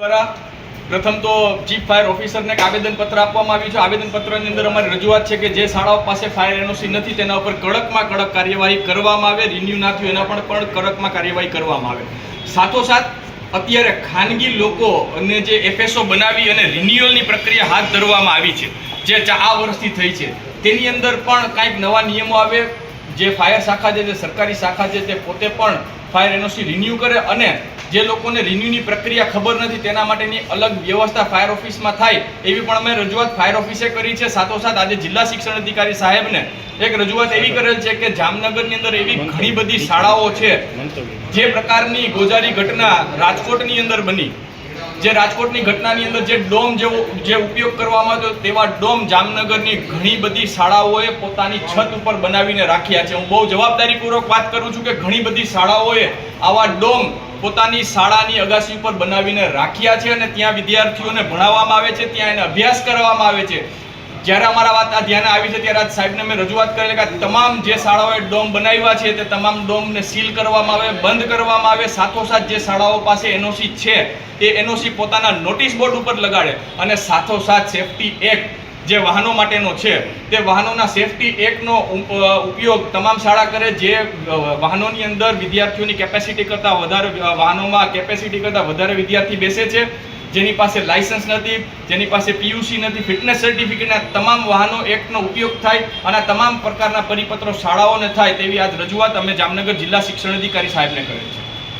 દ્વારા પ્રથમ તો ચીફ ફાયર ઓફિસરને એક આવેદનપત્ર આપવામાં આવ્યું છે. આવેદનપત્રની અંદર અમારી રજૂઆત છે કે જે શાળાઓ પાસે ફાયર એનઓસી નથી, તેના ઉપર કડકમાં કડક કાર્યવાહી કરવામાં આવે, રિન્યુ ના થયું એના પણ પણ કડકમાં કાર્યવાહી કરવામાં આવે. સાથોસાથ, અત્યારે ખાનગી લોકો અને જે એફએસઓ બનાવી અને રિન્યુઅલની પ્રક્રિયા હાથ ધરવામાં આવી છે, જે આ વર્ષથી થઈ છે, તેની અંદર પણ કાંઈક નવા નિયમો આવે. જે ફાયર શાખા છે, જે સરકારી શાખા છે, તે પોતે પણ ફાયર એનઓસી રિન્યુ કરે અને જે લોકોને રિન્યુની પ્રક્રિયા ખબર નથી તેના માટેની અલગ વ્યવસ્થા ફાયર ઓફિસમાં થાય એવી પણ અમે રજૂઆત ફાયર ઓફિસે કરી છે. સાથોસાથ આજે જિલ્લા શિક્ષણ અધિકારી સાહેબને એક રજૂઆત એવી કરેલ છે કે જામનગરની અંદર એવી ઘણી બધી શાળાઓ છે જે પ્રકારની ગોજારી ઘટના રાજકોટની અંદર બની. જે રાજકોટની ઘટનાની અંદર જે ડોમ જેવો જે ઉપયોગ કરવામાં આવ્યો તેવા ડોમ જામનગરની ઘણી બધી શાળાઓએ પોતાની છત ઉપર બનાવીને રાખ્યા છે. હું બહુ જવાબદારીપૂર્વક વાત કરું છું કે ઘણી બધી શાળાઓએ આવા ડોમ પોતાની શાળાની અગાસી ઉપર બનાવીને રાખ્યા છે અને ત્યાં વિદ્યાર્થીઓને ભણાવવામાં આવે છે, ત્યાં એને અભ્યાસ કરવામાં આવે છે. જ્યારે અમારા વાત આ ધ્યાને આવી છે, ત્યારે આજ સાહેબને મેં રજૂઆત કરેલી કે તમામ જે શાળાઓએ ડોમ બનાવ્યા છે, તે તમામ ડોમને સીલ કરવામાં આવે, બંધ કરવામાં આવે. સાથોસાથ જે શાળાઓ પાસે એનઓસી છે એ એનઓસી પોતાના નોટિસ બોર્ડ ઉપર લગાડે. અને સાથોસાથ સેફટી એક્ટ જે વાહનો માટેનો છે, તે વાહનોના સેફટી એક્ટનો ઉપ- ઉપયોગ તમામ શાળા કરે જે વાહનોની અંદર વિદ્યાર્થીઓની કેપેસિટી કરતાં વધારે વાહનોમાં કેપેસિટી કરતાં વધારે વિદ્યાર્થી બેસે છે. જેની પાસે લાયસન્સ નથી, જેની પાસે પીયુસી નથી ફિટનેસ સર્ટિફિકેટના તમામ વાહનો એક્ટનો ઉપયોગ થાય અને તમામ પ્રકારના પરિપત્રો શાળાઓને થાય તેવી આજ રજૂઆત અમે જામનગર જિલ્લા શિક્ષણ અધિકારી સાહેબને કરેલ છે.